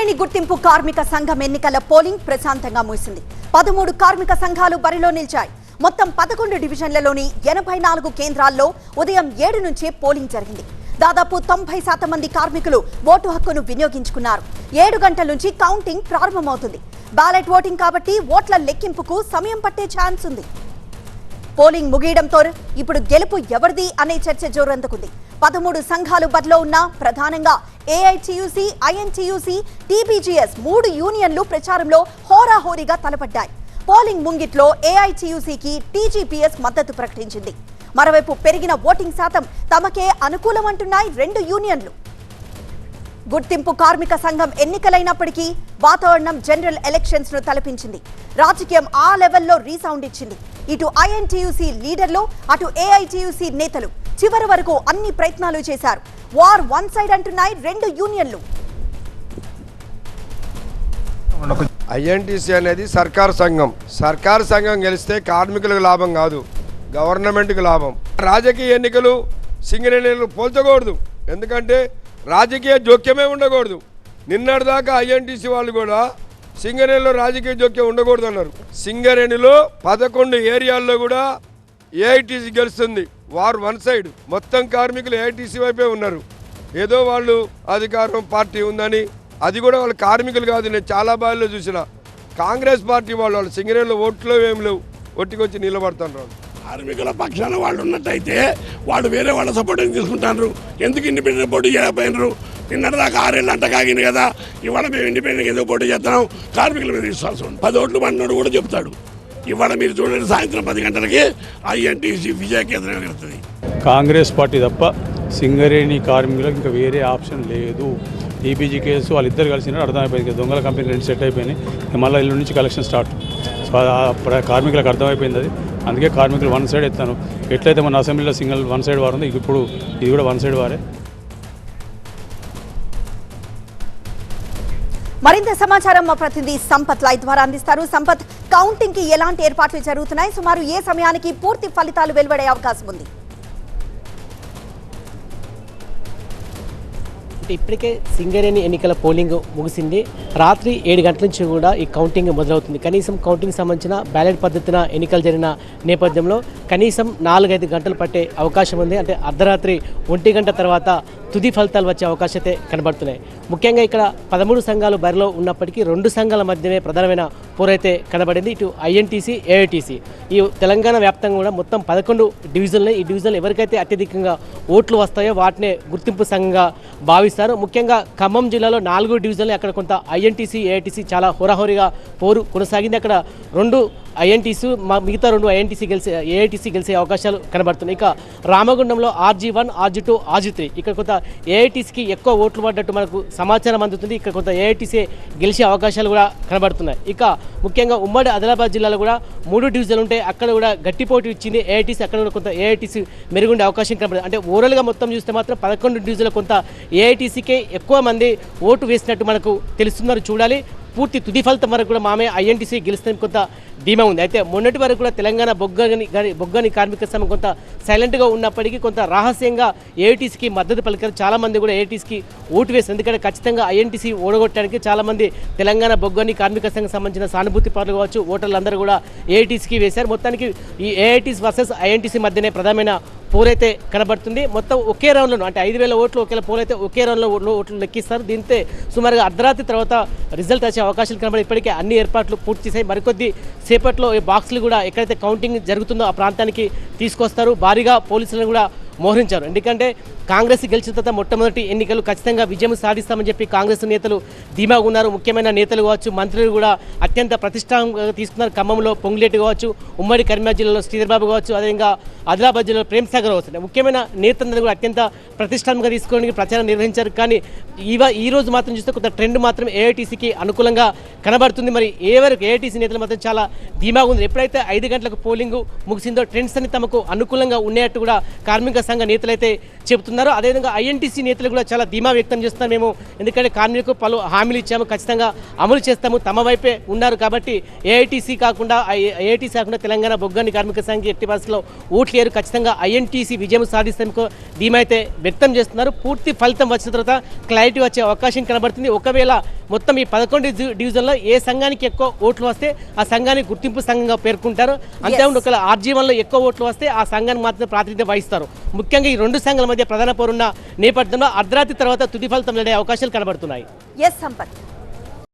సింగరేణి గుర్తింపు కార్మిక సంఘం ఎన్నికల పోలింగ్ ప్రశాంతంగా ముగిసింది. పదమూడు కార్మిక సంఘాలు బరిలో నిలిచాయి. మొత్తం పదకొండు డివిజన్లలోని ఎనభై నాలుగు కేంద్రాల్లో ఉదయం ఏడు నుంచే పోలింగ్ జరిగింది. దాదాపు తొంభై శాతం మంది కార్మికులు ఓటు హక్కును వినియోగించుకున్నారు. ఏడు గంటల నుంచి కౌంటింగ్ ప్రారంభమవుతుంది. బ్యాలెట్ ఓటింగ్ కాబట్టి ఓట్ల లెక్కింపుకు సమయం పట్టే ఛాన్స్ ఉంది. పోలింగ్ ముగియడంతో ఇప్పుడు గెలుపు ఎవరిది అనే చర్చ జోరందుకుంది. పదమూడు సంఘాలు బరిలో ఉన్న ప్రధానంగా ఏఐటియుసి ఐఎన్టీయూసీ టీబీజీఎస్ మూడు యూనియన్లు ప్రచారంలో హోరాహోరీగా తలపడ్డాయి. పోలింగ్ ముంగిట్లో ఏఐటియుసికి టీజీపీఎస్ మద్దతు ప్రకటించింది. మరోవైపు పెరిగిన ఓటింగ్ శాతం తమకే అనుకూలమంటున్నాయి రెండు యూనియన్లు. గుర్తింపు కార్మిక సంఘం ఎన్నికలైనప్పటికీ వాతావరణం జనరల్ ఎలక్షన్స్ను తలపించింది. రాజకీయం ఆ లెవెల్లో రీసౌండ్ ఇచ్చింది. ఇటు ఐఎన్టీయూసీ లీడర్లు అటు ఏఐటీయూసీ నేతలు చివరి వరకు అన్ని ప్రయత్నాలు చేశారు. వార్ వన్ సైడ్ అంటున్నాయి రెండు యూనియన్లు. ఐఎన్టీసీ అనేది సర్కారు సంఘం. సర్కారు సంఘం గెలిస్తే కార్మికులకు లాభం కాదు గవర్నమెంట్కి లాభం. రాజకీయ ఎన్నికలు సింగరేణులు పోల్చకూడదు. ఎందుకంటే రాజకీయ జోక్యమే ఉండకూడదు. నిన్నటిదాకా ఐఎన్టీసీ వాళ్ళు కూడా సింగరేణిలో రాజకీయ జోక్యం ఉండకూడదు అన్నారు సింగరేణిలో పదకొండు ఏరియాల్లో కూడా ఏఐటీసీ గెలుస్తుంది. వారు వన్ సైడ్. మొత్తం కార్మికులు ఏఐటీసీ వైపే ఉన్నారు. ఏదో వాళ్ళు అధికారం పార్టీ ఉందని అది కూడా వాళ్ళ కార్మికులు కాదు. నేను చాలా బాధలో చూసిన. కాంగ్రెస్ పార్టీ వాళ్ళు వాళ్ళు సింగరేణిలో ఓట్లు ఏం లేవు. ఒట్టికొచ్చి నిలబడుతున్నారు కార్మికుల పక్షాన వాళ్ళు ఉన్నట్టయితే వాళ్ళు వేరే వాళ్ళ సపోర్ట్ తీసుకుంటారు ఎందుకు ఇండిపెండెంట్ పోటీ చేయకపోయినారు నిన్నటిదాకా ఆరేళ్ళు అంట కాగింది కదా. ఇవాళ మేము ఇండిపెండెంట్ ఎందుకు పోటీ చేస్తున్నాం. కార్మికుల మీద విశ్వాసం ఉంది. పది ఓట్లు పడినోడు కూడా చెప్తాడు ఇవాళ మీరు చూడండి సాయంత్రం పది గంటలకి ఐఎన్టీసీ విజయ కేంద్రం వెళ్తుంది కాంగ్రెస్ పార్టీ తప్ప సింగరేణి కార్మికులకు ఇంకా వేరే ఆప్షన్ లేదు. ఈబీజీ కేసు వాళ్ళిద్దరు కలిసిన అర్థమైపోయింది. దొంగల కంపెనీ రెండు సెట్ అయిపోయినాయి. మళ్ళీ ఇల్లు నుంచి కలెక్షన్ స్టార్ట్. సో కార్మికులకు అర్థమైపోయింది అది. అందుకే కార్మికులు వన్ సైడ్ ఎత్తాను. ఎట్లయితే మన అసెంబ్లీలో సింగిల్ వన్ సైడ్ వారు ఉంది ఇప్పుడు ఇది కూడా వన్ సైడ్ వారే. మరింత సమాచారం మా ప్రతినిధి సంపత్ లైవ్ ద్వారా అందిస్తారు. సంపత్ కౌంటింగ్కి ఎలాంటి ఏర్పాట్లు జరుగుతున్నాయి? సుమారు ఏ సమయానికి పూర్తి ఫలితాలు వెలువడే అవకాశం ఉంది? ఇప్పటికే సింగరేణి ఎన్నికల పోలింగ్ ముగిసింది. రాత్రి ఏడు గంటల నుంచి కూడా ఈ కౌంటింగ్ మొదలవుతుంది. కనీసం కౌంటింగ్ సంబంధించిన బ్యాలెట్ పద్ధతిన ఎన్నికలు జరిగిన నేపథ్యంలో కనీసం నాలుగైదు గంటలు పట్టే అవకాశం ఉంది. అంటే అర్ధరాత్రి ఒంటి గంట తర్వాత తుది ఫలితాలు వచ్చే అవకాశం అయితే కనబడుతున్నాయి. ముఖ్యంగా ఇక్కడ పదమూడు సంఘాలు బరిలో ఉన్నప్పటికీ రెండు సంఘాల మధ్యమే ప్రధానమైన పోరైతే కనబడింది. ఇటు ఐఎన్టీసీ ఏఐటీసీ. ఈ తెలంగాణ వ్యాప్తంగా కూడా మొత్తం పదకొండు డివిజన్లు. ఈ డివిజన్లు ఎవరికైతే అత్యధికంగా ఓట్లు వస్తాయో వాటినే గుర్తింపు సంఘంగా భావిస్తారు. ముఖ్యంగా ఖమ్మం జిల్లాలో నాలుగు డివిజన్లు. అక్కడ కొంత ఐఎన్టీసీ ఏఐటీసీ చాలా హోరాహోరీగా పోరు కొనసాగింది. అక్కడ రెండు ఐఎన్టీసీ మిగతా రెండు ఐఎన్టీసీ గెలిచే ఏఐటీసీ గెలిచే అవకాశాలు కనబడుతున్నాయి. ఇక రామగుండంలో R G one R G two R G three. ఇక్కడ కొంత ఏఐటీసీకి ఎక్కువ ఓట్లు పడ్డట్టు మనకు సమాచారం అందుతుంది. ఇక్కడ కొంత ఏఐటీసీ గెలిచే అవకాశాలు కూడా కనబడుతున్నాయి. ఇక ముఖ్యంగా ఉమ్మడి ఆదిలాబాద్ జిల్లాలో కూడా మూడు డివిజన్లు ఉంటాయి. అక్కడ కూడా గట్టి పోటీ ఇచ్చింది ఏఐటీసీ. అక్కడ కూడా కొంత ఏఐటీసీ మెరుగుండే అవకాశం కనబడుతుంది. అంటే ఓవరాల్గా మొత్తం చూస్తే మాత్రం పదకొండు డివిజన్లు కొంత ఏఐటీసీకే ఎక్కువ మంది ఓటు వేసినట్టు మనకు తెలుస్తున్నారు చూడాలి. పూర్తి తుది ఫలితం వరకు కూడా మామే ఐఎన్టీసీ గెలుస్తుంది కొంత ధీమా ఉంది. అయితే మొన్నటి వరకు కూడా తెలంగాణ బొగ్గని బొగ్గని కార్మిక సంఘం కొంత సైలెంట్గా ఉన్నప్పటికీ కొంత రహస్యంగా ఏఐటీసీకి మద్దతు పలికారు. చాలామంది కూడా ఏఐటీసీకి ఓటు వేసి ఎందుకంటే ఖచ్చితంగా ఐఎన్టీసీ ఓడగొట్టడానికి చాలామంది తెలంగాణ బొగ్గని కార్మిక సంఘం సంబంధించిన సానుభూతి పనులు కావచ్చు. ఓటర్లందరూ కూడా ఏఐటీసీకి వేశారు. మొత్తానికి ఈ ఏఐటీసీ వర్సెస్ ఐఎన్టీసీ మధ్యనే ప్రధానమైన పోలైతే కనబడుతుంది. మొత్తం ఒకే రౌండ్లో అంటే ఐదు వేల ఓట్లు ఒకేలా పోలైతే ఒకే రౌండ్లో ఓట్లు ఓట్లు లెక్కిస్తారు. దీంతో సుమారుగా అర్ధరాత్రి తర్వాత రిజల్ట్ వచ్చే అవకాశాలు కనబడి ఇప్పటికే అన్ని ఏర్పాట్లు పూర్తి చేశాయి. మరికొద్ది సేపట్లో ఈ బాక్సులు కూడా ఎక్కడైతే కౌంటింగ్ జరుగుతుందో ఆ ప్రాంతానికి తీసుకొస్తారు. భారీగా పోలీసులను కూడా మోహరించారు. ఎందుకంటే కాంగ్రెస్ గెలిచిన తర్వాత మొట్టమొదటి ఎన్నికలు ఖచ్చితంగా విజయం సాధిస్తామని చెప్పి కాంగ్రెస్ నేతలు ధీమాగా ఉన్నారు. ముఖ్యమైన నేతలు కావచ్చు మంత్రులు కూడా అత్యంత ప్రతిష్టాంగా తీసుకున్నారు. ఖమ్మంలో పొంగులేటి కావచ్చు ఉమ్మడి కరీంనగర్ జిల్లాలో శ్రీధర్బాబు కావచ్చు అదేవిధంగా ఆదిలాబాద్ జిల్లాలో ప్రేమ్ సాగర్ కావచ్చు. ముఖ్యమైన నేతలందరూ కూడా అత్యంత ప్రతిష్టాత్మకంగా తీసుకోవడానికి ప్రచారం నిర్వహించారు. కానీ ఇవ ఈ రోజు మాత్రం చూస్తే కొంత ట్రెండ్ మాత్రం ఏఐటీసీకి అనుకూలంగా కనబడుతుంది. మరి ఏ వరకు ఏఐటీసీ నేతలు మాత్రం చాలా ధీమాగా ఉంది ఎప్పుడైతే ఐదు గంటలకు పోలింగ్ ముగిసిందో ట్రెండ్స్ అన్ని తమకు అనుకూలంగా ఉన్నట్టు కూడా కార్మిక సంఘ నేతలు అయితే చెబుతున్నారు. అదేవిధంగా ఐఎన్టీసీ నేతలు కూడా చాలా ధీమా వ్యక్తం చేస్తున్నారు. మేము ఎందుకంటే కార్మికులకు పలు హామీలు ఇచ్చాము. ఖచ్చితంగా అమలు చేస్తాము. తమ వైపే ఉన్నారు కాబట్టి ఏఐటీసీ కాకుండా ఏఐటీసీ కాకుండా తెలంగాణ బొగ్గని కార్మిక సంఘ ఎట్టి పరిస్థితుల్లో ఓట్లేరు ఖచ్చితంగా ఐఎన్టీసీ విజయం సాధిస్తానికి ధీమా అయితే వ్యక్తం చేస్తున్నారు. పూర్తి ఫలితం వచ్చిన తర్వాత క్లారిటీ వచ్చే అవకాశం కనబడుతుంది. ఒకవేళ మొత్తం ఈ పదకొండు డివి- డివిజన్లో ఏ సంఘానికి ఎక్కువ ఓట్లు వస్తే ఆ సంఘానికి గుర్తింపు సంఘంగా పేర్కొంటారు. అంతేకాకుండా ఒకవేళ ఆర్జీవన్లో ఎక్కువ ఓట్లు వస్తే ఆ సంఘానికి మాత్రమే ప్రాతినిధ్యం వహిస్తారు. ముఖ్యంగా ఈ రెండు సంఘాల మధ్య ప్రధాన పోరున్న నేపథ్యంలో అర్ధరాత్రి తర్వాత తుది ఫలితం అవకాశాలు కనబడుతున్నాయి. ఎస్ సంపత్.